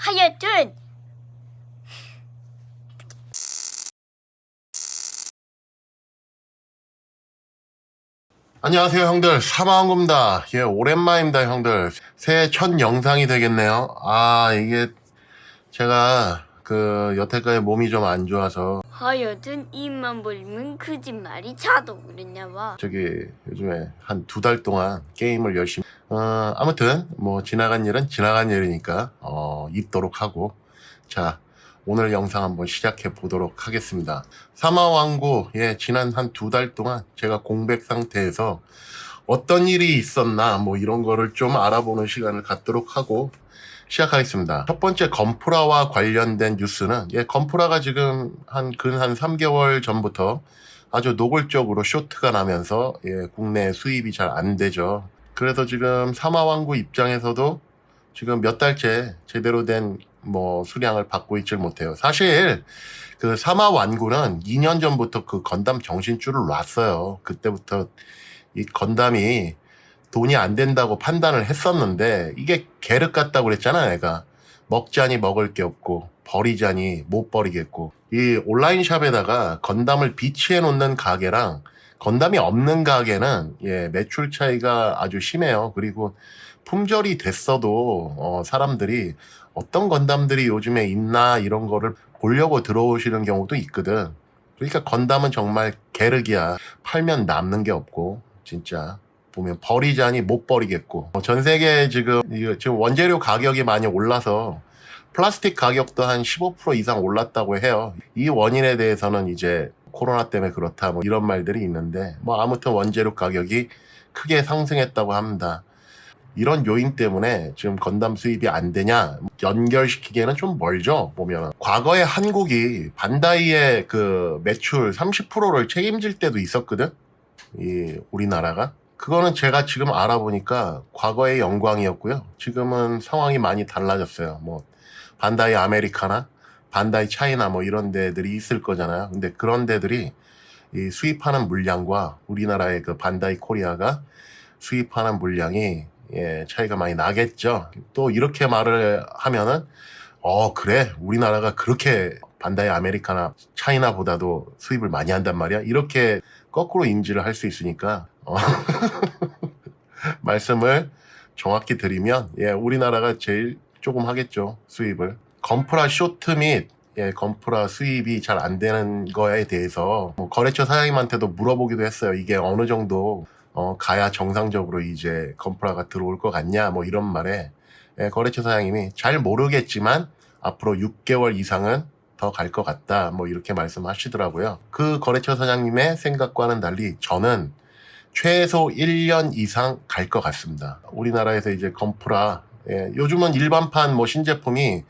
하여튼. 안녕하세요 형들. 사마왕구입니다. 예 오랜만입니다 형들. 새해 첫 영상이 되겠네요. 아 이게 제가 그 여태까지 몸이 좀 안 좋아서. 하여튼 입만 벌리면 거짓말이 자동 그랬나봐. 저기 요즘에 한 두 달 동안 게임을 열심히 어 아무튼 뭐 지나간 일은 지나간 일이니까 어 잊도록 하고. 자 오늘 영상 한번 시작해 보도록 하겠습니다. 사마왕구 예 지난 한 두 달 동안 제가 공백 상태에서 어떤 일이 있었나 뭐 이런 거를 좀 알아보는 시간을 갖도록 하고 시작하겠습니다. 첫 번째 건프라와 관련된 뉴스는 예, 건프라가 지금 한근한 3개월 전부터 아주 노골적으로 쇼트가 나면서 예, 국내 수입이 잘 안 되죠. 그래서 지금 사마왕구 입장에서도 지금 몇 달째 제대로 된 뭐 수량을 받고 있질 못해요. 사실 그 사마완구는 2년 전부터 그 건담 정신줄을 놨어요. 그때부터 이 건담이 돈이 안 된다고 판단을 했었는데 이게 계륵 같다고 그랬잖아 내가. 먹자니 먹을 게 없고 버리자니 못 버리겠고. 이 온라인 샵에다가 건담을 비치해 놓는 가게랑 건담이 없는 가게는 예 매출 차이가 아주 심해요. 그리고 품절이 됐어도 어, 사람들이 어떤 건담들이 요즘에 있나 이런 거를 보려고 들어오시는 경우도 있거든. 그러니까 건담은 정말 계륵이야. 팔면 남는 게 없고 진짜 보면 버리자니 못 버리겠고. 어, 전 세계 지금 지금 원재료 가격이 많이 올라서 플라스틱 가격도 한 15% 이상 올랐다고 해요. 이 원인에 대해서는 이제 코로나 때문에 그렇다 뭐 이런 말들이 있는데 뭐 아무튼 원재료 가격이 크게 상승했다고 합니다. 이런 요인 때문에 지금 건담 수입이 안 되냐? 연결시키기에는 좀 멀죠 보면. 과거에 한국이 반다이의 그 매출 30%를 책임질 때도 있었거든? 이 우리나라가 그거는 제가 지금 알아보니까 과거의 영광이었고요. 지금은 상황이 많이 달라졌어요. 뭐 반다이 아메리카나, 반다이 차이나 뭐 이런 데들이 있을 거잖아요. 근데 그런 데들이 이 수입하는 물량과 우리나라의 그 반다이 코리아가 수입하는 물량이 예, 차이가 많이 나겠죠. 또 이렇게 말을 하면은 어 그래 우리나라가 그렇게 반다이 아메리카나 차이나보다도 수입을 많이 한단 말이야. 이렇게 거꾸로 인지를 할 수 있으니까 어, 말씀을 정확히 드리면 예, 우리나라가 제일 조금 하겠죠 수입을. 건프라 쇼트 및 예, 건프라 수입이 잘 안 되는 거에 대해서 뭐 거래처 사장님한테도 물어보기도 했어요. 이게 어느 정도 어, 가야 정상적으로 이제 건프라가 들어올 것 같냐 뭐 이런 말에. 예, 거래처 사장님이 잘 모르겠지만 앞으로 6개월 이상은 더 갈 것 같다 뭐 이렇게 말씀하시더라고요 그 거래처 사장님의 생각과는 달리 저는 최소 1년 이상 갈 것 같습니다. 우리나라에서 이제 건프라, 예, 요즘은 일반판 뭐 신제품이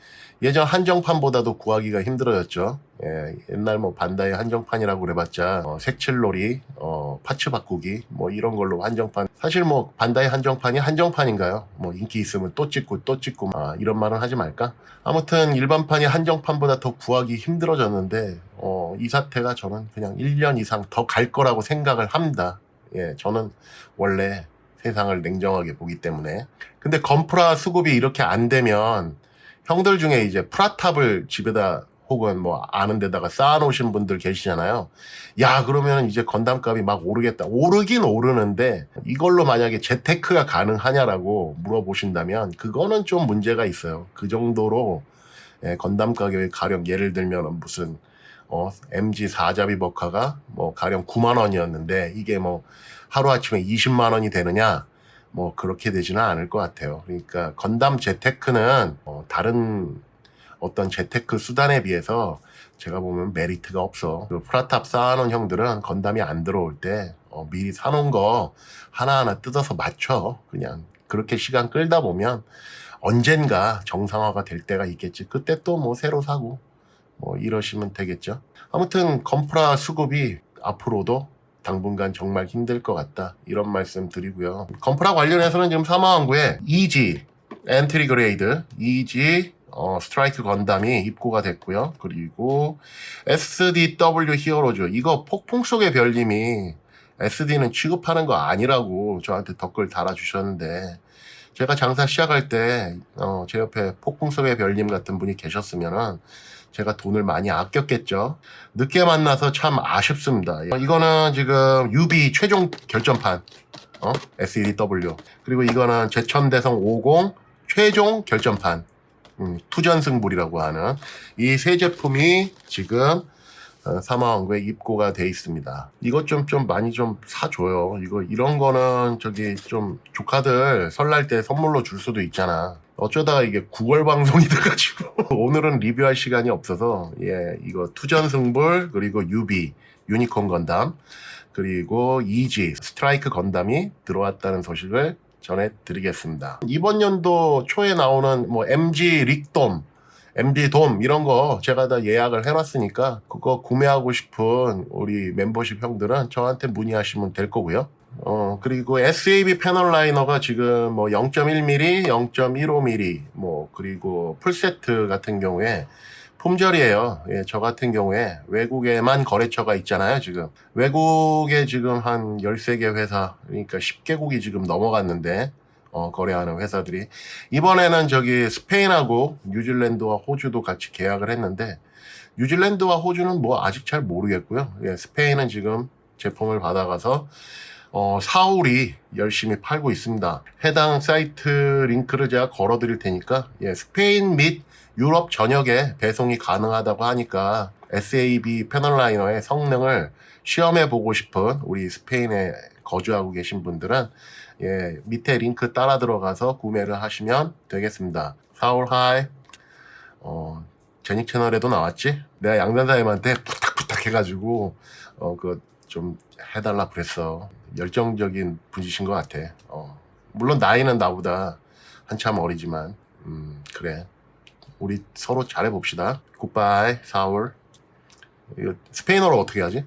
예전 한정판보다도 구하기가 힘들어졌죠. 예, 옛날 뭐 반다이 한정판이라고 그래봤자 어, 색칠놀이, 어, 파츠 바꾸기 뭐 이런 걸로 한정판. 사실 뭐 반다이 한정판이 한정판인가요? 뭐 인기 있으면 또 찍고 또 찍고 아, 이런 말은 하지 말까? 아무튼 일반판이 한정판보다 더 구하기 힘들어졌는데 어, 이 사태가 저는 그냥 1년 이상 더 갈 거라고 생각을 합니다. 예, 저는 원래 세상을 냉정하게 보기 때문에. 근데 건프라 수급이 이렇게 안 되면 형들 중에 이제 프라탑을 집에다 혹은 뭐 아는 데다가 쌓아놓으신 분들 계시잖아요. 야, 그러면 이제 건담값이 막 오르겠다. 오르긴 오르는데 이걸로 만약에 재테크가 가능하냐라고 물어보신다면 그거는 좀 문제가 있어요. 그 정도로 예, 건담 가격이 가령 예를 들면 무슨 어, MG 4잡이 버카가 뭐 가령 9만 원이었는데 이게 뭐 하루아침에 20만 원이 되느냐? 뭐 그렇게 되지는 않을 것 같아요. 그러니까 건담 재테크는 어, 다른 어떤 재테크 수단에 비해서 제가 보면 메리트가 없어. 그 프라탑 쌓아놓은 형들은 건담이 안 들어올 때 어, 미리 사놓은 거 하나하나 뜯어서 맞춰. 그냥 그렇게 시간 끌다 보면 언젠가 정상화가 될 때가 있겠지. 그때 또 뭐 새로 사고 뭐 이러시면 되겠죠. 아무튼 건프라 수급이 앞으로도 당분간 정말 힘들 것 같다. 이런 말씀 드리고요. 건프라 관련해서는 지금 사마왕구에 EG 엔트리 그레이드 EG 어, 스트라이크 건담이 입고가 됐고요. 그리고 SDW 히어로즈 이거 폭풍 속의 별님이 SD는 취급하는 거 아니라고 저한테 댓글 달아주셨는데 제가 장사 시작할 때, 어, 제 옆에 폭풍 속의 별님 같은 분이 계셨으면은, 제가 돈을 많이 아꼈겠죠. 늦게 만나서 참 아쉽습니다. 예. 이거는 지금 UB 최종 결전판, 어? SEDW. 그리고 이거는 제천대성 50 최종 결전판, 음, 투전승불이라고 하는 이 세 제품이 지금 어, 사마왕구에 입고가 돼 있습니다. 이것 좀, 좀 많이 좀 사줘요. 이거, 이런 거는 저기 좀 조카들 설날 때 선물로 줄 수도 있잖아. 어쩌다가 이게 9월 방송이 돼가지고 오늘은 리뷰할 시간이 없어서 예 이거 투전승불 그리고 유비 유니콘 건담 그리고 이지 스트라이크 건담이 들어왔다는 소식을 전해드리겠습니다. 이번 연도 초에 나오는 뭐 MG 릭돔 MG 돔 이런 거 제가 다 예약을 해놨으니까 그거 구매하고 싶은 우리 멤버십 형들은 저한테 문의하시면 될 거고요. 어 그리고 SAB 패널 라이너가 지금 뭐 0.1mm, 0.15mm 뭐 그리고 풀세트 같은 경우에 품절이에요. 예, 저 같은 경우에 외국에만 거래처가 있잖아요, 지금. 외국에 지금 한 13개 회사, 그러니까 10개국이 지금 넘어갔는데, 어, 거래하는 회사들이. 이번에는 저기 스페인하고 뉴질랜드와 호주도 같이 계약을 했는데, 뉴질랜드와 호주는 뭐 아직 잘 모르겠고요. 예, 스페인은 지금 제품을 받아가서 어, 사울이 열심히 팔고 있습니다. 해당 사이트 링크를 제가 걸어 드릴 테니까, 예, 스페인 및 유럽 전역에 배송이 가능하다고 하니까 SAB 패널라이너의 성능을 시험해 보고 싶은 우리 스페인에 거주하고 계신 분들은 예, 밑에 링크 따라 들어가서 구매를 하시면 되겠습니다. 사울 하이. 어, 제닉 채널에도 나왔지? 내가 양변사님한테 부탁부탁 해가지고, 어, 그, 좀 해달라 그랬어. 열정적인 분이신 것 같아. 어, 물론 나이는 나보다 한참 어리지만, 음, 그래. 우리 서로 잘해봅시다. 굿바이, 사울. 이거 스페인어로 어떻게 하지?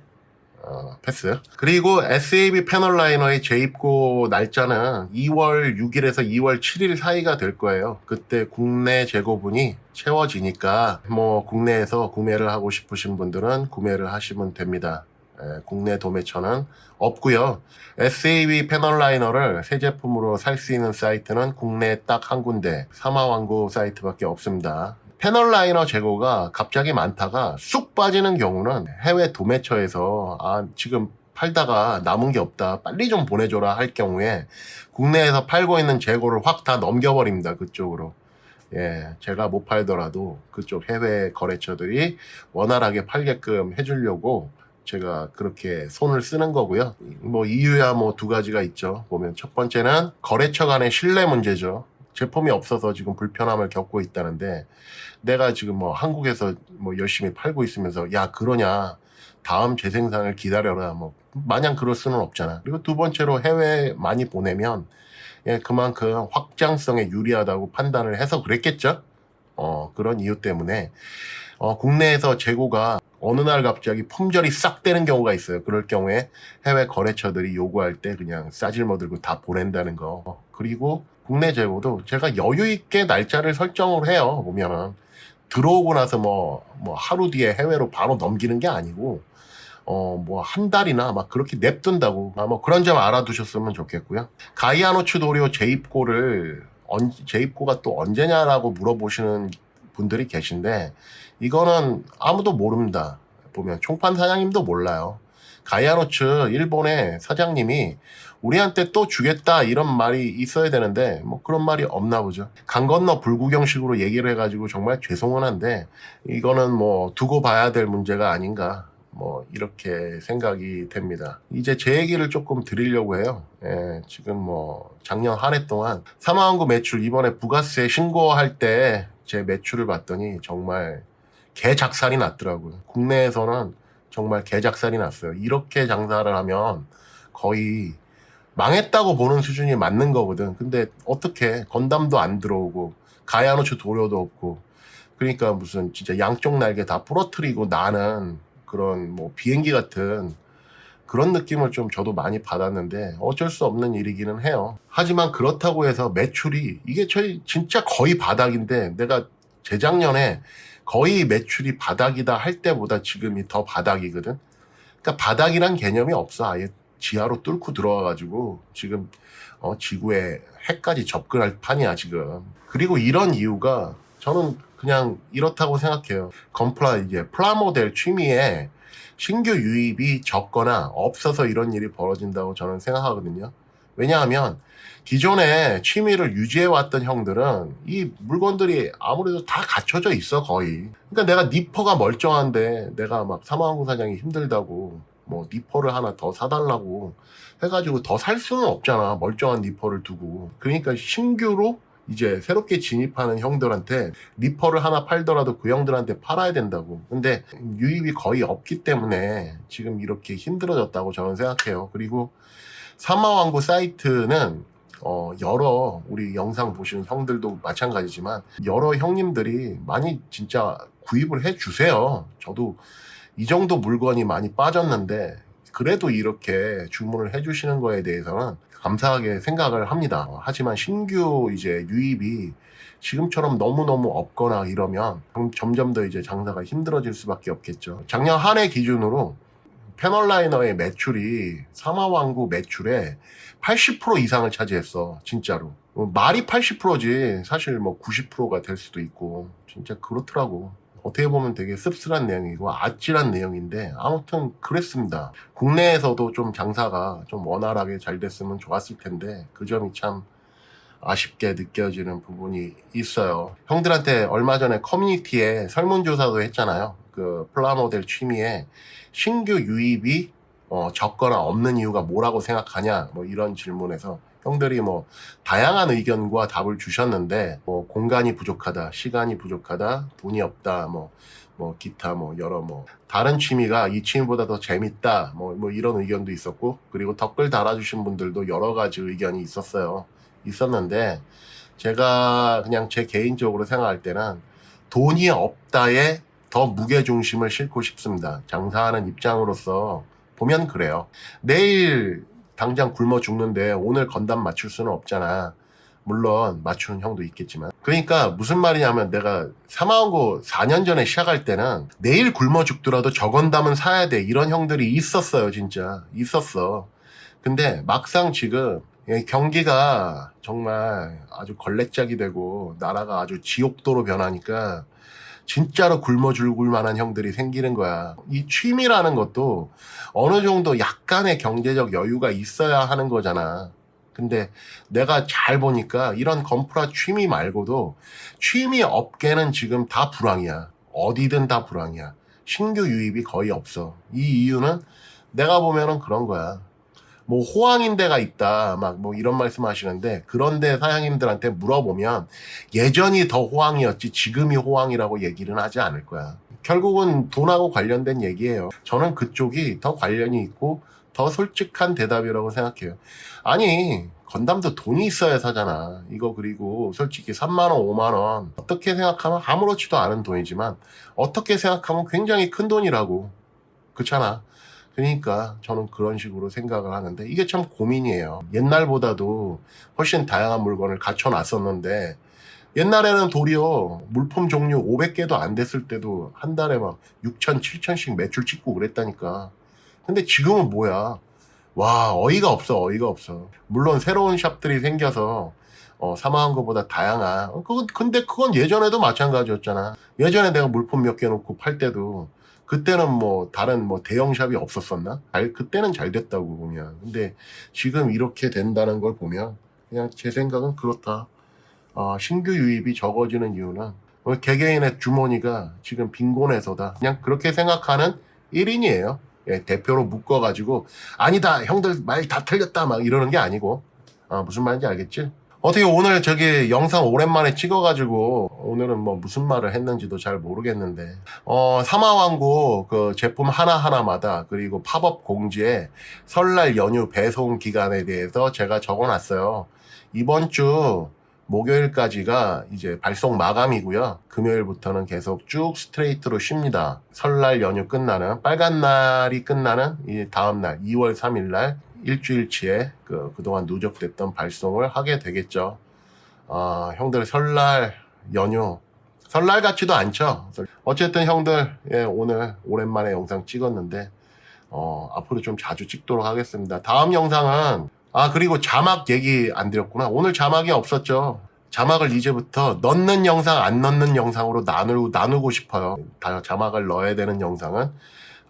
어, 패스. 그리고 SAB 패널 라이너의 재입고 날짜는 2월 6일에서 2월 7일 사이가 될 거예요. 그때 국내 재고분이 채워지니까 뭐 국내에서 구매를 하고 싶으신 분들은 구매를 하시면 됩니다. 예, 국내 도매처는 없고요. SAB 패널 라이너를 새 제품으로 살 수 있는 사이트는 국내에 딱 한 군데 사마왕구 사이트밖에 없습니다. 패널 라이너 재고가 갑자기 많다가 쑥 빠지는 경우는 해외 도매처에서 아 지금 팔다가 남은 게 없다 빨리 좀 보내줘라 할 경우에 국내에서 팔고 있는 재고를 확 다 넘겨버립니다 그쪽으로 예 제가 못 팔더라도 그쪽 해외 거래처들이 원활하게 팔게끔 해주려고 제가 그렇게 손을 쓰는 거고요. 뭐 이유야 뭐 두 가지가 있죠. 보면 첫 번째는 거래처 간의 신뢰 문제죠. 제품이 없어서 지금 불편함을 겪고 있다는데 내가 지금 뭐 한국에서 뭐 열심히 팔고 있으면서 야 그러냐 다음 재생산을 기다려라 뭐 마냥 그럴 수는 없잖아. 그리고 두 번째로 해외 많이 보내면 예, 그만큼 확장성에 유리하다고 판단을 해서 그랬겠죠. 어 그런 이유 때문에 어, 국내에서 재고가 어느 날 갑자기 품절이 싹 되는 경우가 있어요. 그럴 경우에 해외 거래처들이 요구할 때 그냥 싸질머 들고 다 보낸다는 거. 어, 그리고 국내 재고도 제가 여유 있게 날짜를 설정을 해요. 보면은 들어오고 나서 뭐, 뭐 하루 뒤에 해외로 바로 넘기는 게 아니고 어, 뭐, 한 달이나 막 그렇게 냅둔다고. 아, 뭐 그런 점 알아두셨으면 좋겠고요. 가이아노츠 도리오 재입고를, 언, 재입고가 또 언제냐라고 물어보시는 분들이 계신데, 이거는 아무도 모릅니다. 보면 총판 사장님도 몰라요. 가이아노츠 일본의 사장님이 우리한테 또 주겠다 이런 말이 있어야 되는데 뭐 그런 말이 없나 보죠. 강 건너 불구경식으로 얘기를 해가지고 정말 죄송은 한데 이거는 뭐 두고 봐야 될 문제가 아닌가 뭐 이렇게 생각이 됩니다. 이제 제 얘기를 조금 드리려고 해요. 예, 지금 뭐 작년 한 해 동안 사망원고 매출 이번에 부가세 신고할 때 제 매출을 봤더니 정말 개작살이 났더라고요. 국내에서는 정말 개작살이 났어요. 이렇게 장사를 하면 거의 망했다고 보는 수준이 맞는 거거든. 근데 어떻게 건담도 안 들어오고 가야노츠 도료도 없고 그러니까 무슨 진짜 양쪽 날개 다 부러뜨리고 나는 그런 뭐 비행기 같은 그런 느낌을 좀 저도 많이 받았는데 어쩔 수 없는 일이기는 해요. 하지만 그렇다고 해서 매출이 이게 저희 진짜 거의 바닥인데 내가 재작년에 거의 매출이 바닥이다 할 때보다 지금이 더 바닥이거든. 그러니까 바닥이란 개념이 없어. 아예 지하로 뚫고 들어와가지고 지금 어, 지구에 해까지 접근할 판이야 지금. 그리고 이런 이유가 저는 그냥 이렇다고 생각해요. 건플라 이제 플라모델 취미에 신규 유입이 적거나 없어서 이런 일이 벌어진다고 저는 생각하거든요. 왜냐하면 기존에 취미를 유지해왔던 형들은 이 물건들이 아무래도 다 갖춰져 있어 거의. 그러니까 내가 니퍼가 멀쩡한데 내가 막 사마왕구 사장이 힘들다고 뭐 니퍼를 하나 더 사달라고 해가지고 더 살 수는 없잖아 멀쩡한 니퍼를 두고. 그러니까 신규로 이제 새롭게 진입하는 형들한테 니퍼를 하나 팔더라도 그 형들한테 팔아야 된다고. 근데 유입이 거의 없기 때문에 지금 이렇게 힘들어졌다고 저는 생각해요. 그리고 사마왕구 사이트는 어, 여러 우리 영상 보시는 형들도 마찬가지지만 여러 형님들이 많이 진짜 구입을 해 주세요. 저도 이 정도 물건이 많이 빠졌는데 그래도 이렇게 주문을 해 주시는 거에 대해서는 감사하게 생각을 합니다. 하지만 신규 이제 유입이 지금처럼 너무너무 없거나 이러면 점점 더 이제 장사가 힘들어질 수밖에 없겠죠. 작년 한 해 기준으로 패널라이너의 매출이 사마왕구 매출의 80% 이상을 차지했어 진짜로 어, 말이 80%지 사실 뭐 90%가 될 수도 있고 진짜 그렇더라고 어떻게 보면 되게 씁쓸한 내용이고 아찔한 내용인데 아무튼 그랬습니다 국내에서도 좀 장사가 좀 원활하게 잘 됐으면 좋았을 텐데 그 점이 참 아쉽게 느껴지는 부분이 있어요. 형들한테 얼마 전에 커뮤니티에 설문조사도 했잖아요. 그 플라모델 취미에 신규 유입이 어, 적거나 없는 이유가 뭐라고 생각하냐 뭐 이런 질문에서 형들이 뭐 다양한 의견과 답을 주셨는데 뭐 공간이 부족하다, 시간이 부족하다, 돈이 없다, 뭐 뭐 기타 뭐 여러 뭐 다른 취미가 이 취미보다 더 재밌다 뭐 뭐 이런 의견도 있었고 그리고 댓글 달아주신 분들도 여러 가지 의견이 있었어요. 있었는데 제가 그냥 제 개인적으로 생각할 때는 돈이 없다에 더 무게 중심을 싣고 싶습니다. 장사하는 입장으로서 보면 그래요. 내일 당장 굶어 죽는데 오늘 건담 맞출 수는 없잖아. 물론 맞추는 형도 있겠지만. 그러니까 무슨 말이냐면 내가 사마운고 4년 전에 시작할 때는 내일 굶어 죽더라도 저 건담은 사야 돼. 이런 형들이 있었어요, 진짜. 있었어. 근데 막상 지금 이 경기가 정말 아주 걸레짝이 되고 나라가 아주 지옥도로 변하니까 진짜로 굶어 죽을 만한 형들이 생기는 거야. 이 취미라는 것도 어느 정도 약간의 경제적 여유가 있어야 하는 거잖아. 근데 내가 잘 보니까 이런 건프라 취미 말고도 취미 업계는 지금 다 불황이야. 어디든 다 불황이야. 신규 유입이 거의 없어. 이 이유는 내가 보면은 그런 거야. 뭐 호황인 데가 있다 막 뭐 이런 말씀 하시는데 그런데 사장님들한테 물어보면 예전이 더 호황이었지 지금이 호황이라고 얘기는 하지 않을 거야. 결국은 돈하고 관련된 얘기예요. 저는 그쪽이 더 관련이 있고 더 솔직한 대답이라고 생각해요. 아니 건담도 돈이 있어야 사잖아. 이거 그리고 솔직히 3만원 5만원 어떻게 생각하면 아무렇지도 않은 돈이지만 어떻게 생각하면 굉장히 큰 돈이라고. 그렇잖아 그러니까 저는 그런 식으로 생각을 하는데 이게 참 고민이에요. 옛날보다도 훨씬 다양한 물건을 갖춰 놨었는데 옛날에는 도리어 물품 종류 500개도 안 됐을 때도 한 달에 막 6천, 7천씩 매출 찍고 그랬다니까. 근데 지금은 뭐야? 와, 어이가 없어, 어이가 없어. 물론 새로운 샵들이 생겨서 어, 사망한 것보다 다양한. 어, 그건, 근데 그건 예전에도 마찬가지였잖아. 예전에 내가 물품 몇 개 놓고 팔 때도 그때는 뭐 다른 뭐 대형 샵이 없었었나? 잘, 그때는 잘 됐다고 보면. 근데 지금 이렇게 된다는 걸 보면 그냥 제 생각은 그렇다. 아, 신규 유입이 적어지는 이유는 어, 개개인의 주머니가 지금 빈곤해서다. 그냥 그렇게 생각하는 1인이에요. 예, 대표로 묶어가지고 아니다 형들 말 다 틀렸다 막 이러는 게 아니고 아, 무슨 말인지 알겠지? 어떻게 오늘 저기 영상 오랜만에 찍어가지고 오늘은 뭐 무슨 말을 했는지도 잘 모르겠는데 어 사마왕고 그 제품 하나 하나마다 그리고 팝업 공지에 설날 연휴 배송 기간에 대해서 제가 적어놨어요 이번 주 목요일까지가 이제 발송 마감이고요. 금요일부터는 계속 쭉 스트레이트로 쉽니다. 설날 연휴 끝나는 빨간 날이 끝나는 이 다음 날 2월 3일 날 일주일치에 그 그동안 누적됐던 발송을 하게 되겠죠. 아, 형들 설날 연휴 설날 같지도 않죠. 어쨌든 형들 예, 오늘 오랜만에 영상 찍었는데 어, 앞으로 좀 자주 찍도록 하겠습니다. 다음 영상은 아 그리고 자막 얘기 안 드렸구나. 오늘 자막이 없었죠. 자막을 이제부터 넣는 영상 안 넣는 영상으로 나누, 나누고 싶어요. 다 자막을 넣어야 되는 영상은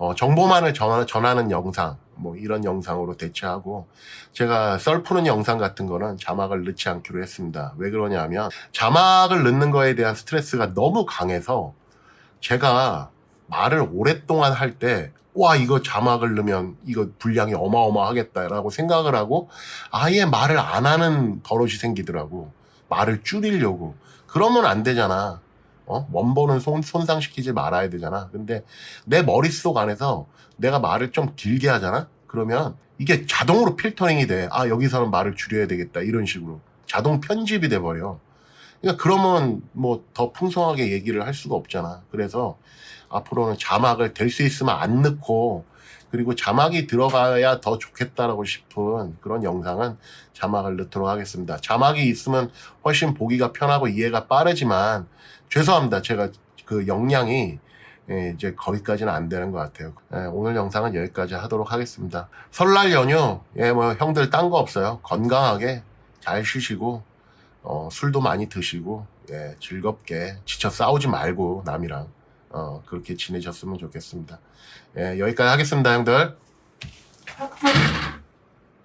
어, 정보만을 전하, 전하는 영상 뭐 이런 영상으로 대체하고 제가 썰 푸는 영상 같은 거는 자막을 넣지 않기로 했습니다. 왜 그러냐면 자막을 넣는 거에 대한 스트레스가 너무 강해서 제가 말을 오랫동안 할 때 와 이거 자막을 넣으면 이거 분량이 어마어마하겠다라고 생각을 하고 아예 말을 안 하는 버릇이 생기더라고. 말을 줄이려고. 그러면 안 되잖아 어? 원본은 손, 손상시키지 말아야 되잖아. 근데 내 머릿속 안에서 내가 말을 좀 길게 하잖아? 그러면 이게 자동으로 필터링이 돼 아 여기서는 말을 줄여야 되겠다. 이런 식으로 자동 편집이 돼 버려. 그러니까 그러면 뭐 더 풍성하게 얘기를 할 수가 없잖아. 그래서 앞으로는 자막을 될 수 있으면 안 넣고 그리고 자막이 들어가야 더 좋겠다라고 싶은 그런 영상은 자막을 넣도록 하겠습니다. 자막이 있으면 훨씬 보기가 편하고 이해가 빠르지만 죄송합니다. 제가 그 역량이 예, 이제 거기까지는 안 되는 것 같아요. 예, 오늘 영상은 여기까지 하도록 하겠습니다. 설날 연휴, 예, 뭐 형들 딴 거 없어요. 건강하게 잘 쉬시고 어, 술도 많이 드시고 예, 즐겁게 지쳐 싸우지 말고 남이랑 어, 그렇게 지내셨으면 좋겠습니다. 예, 여기까지 하겠습니다, 형들.